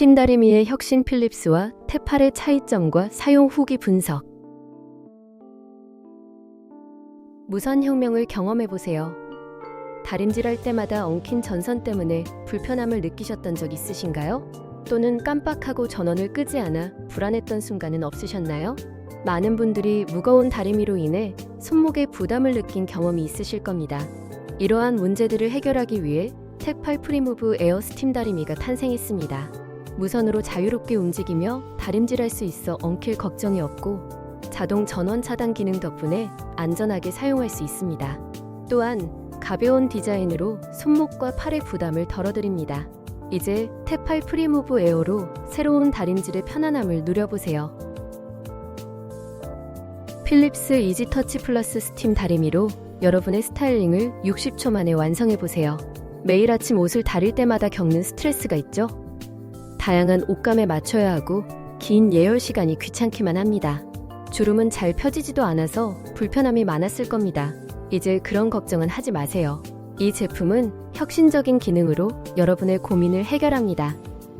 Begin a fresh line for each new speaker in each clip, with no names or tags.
스팀 다리미의 혁신 필립스와 테팔의 차이점과 사용 후기 분석. 무선 혁명을 경험해 보세요. 다림질할 때마다 엉킨 전선 때문에 불편함을 느끼셨던 적 있으신가요? 또는 깜빡하고 전원을 끄지 않아 불안했던 순간은 없으셨나요? 많은 분들이 무거운 다리미로 인해 손목에 부담을 느낀 경험이 있으실 겁니다. 이러한 문제들을 해결하기 위해 텍팔 프리무브 에어 스팀 다리미가 탄생했습니다. 무선으로 자유롭게 움직이며 다림질할 수 있어 엉킬 걱정이 없고 자동 전원 차단 기능 덕분에 안전하게 사용할 수 있습니다. 또한 가벼운 디자인으로 손목과 팔의 부담을 덜어드립니다. 이제 테팔 프리무브 에어로 새로운 다림질의 편안함을 누려보세요. 필립스 이지 터치 플러스 스팀 다리미로 여러분의 스타일링을 60초 만에 완성해 보세요. 매일 아침 옷을 다릴 때마다 겪는 스트레스가 있죠? 다양한 옷감에 맞춰야 하고 긴 예열 시간이 귀찮기만 합니다. 주름은 잘 펴지지도 않아서 불편함이 많았을 겁니다. 이제 그런 걱정은 하지 마세요. 이 제품은 혁신적인 기능으로 여러분의 고민을 해결합니다.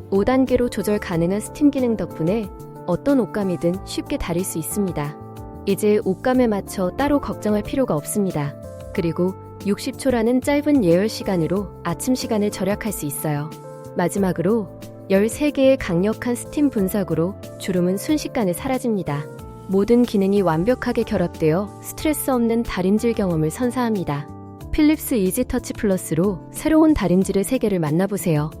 5단계로 조절 가능한 스팀 기능 덕분에 어떤 옷감이든 쉽게 다릴 수 있습니다. 이제 옷감에 맞춰 따로 걱정할 필요가 없습니다. 그리고 60초라는 짧은 예열 시간으로 아침 시간을 절약할 수 있어요. 마지막으로 13개의 강력한 스팀 분사구로 주름은 순식간에 사라집니다. 모든 기능이 완벽하게 결합되어 스트레스 없는 다림질 경험을 선사합니다. 필립스 이지 터치 플러스로 새로운 다림질의 세계를 만나보세요.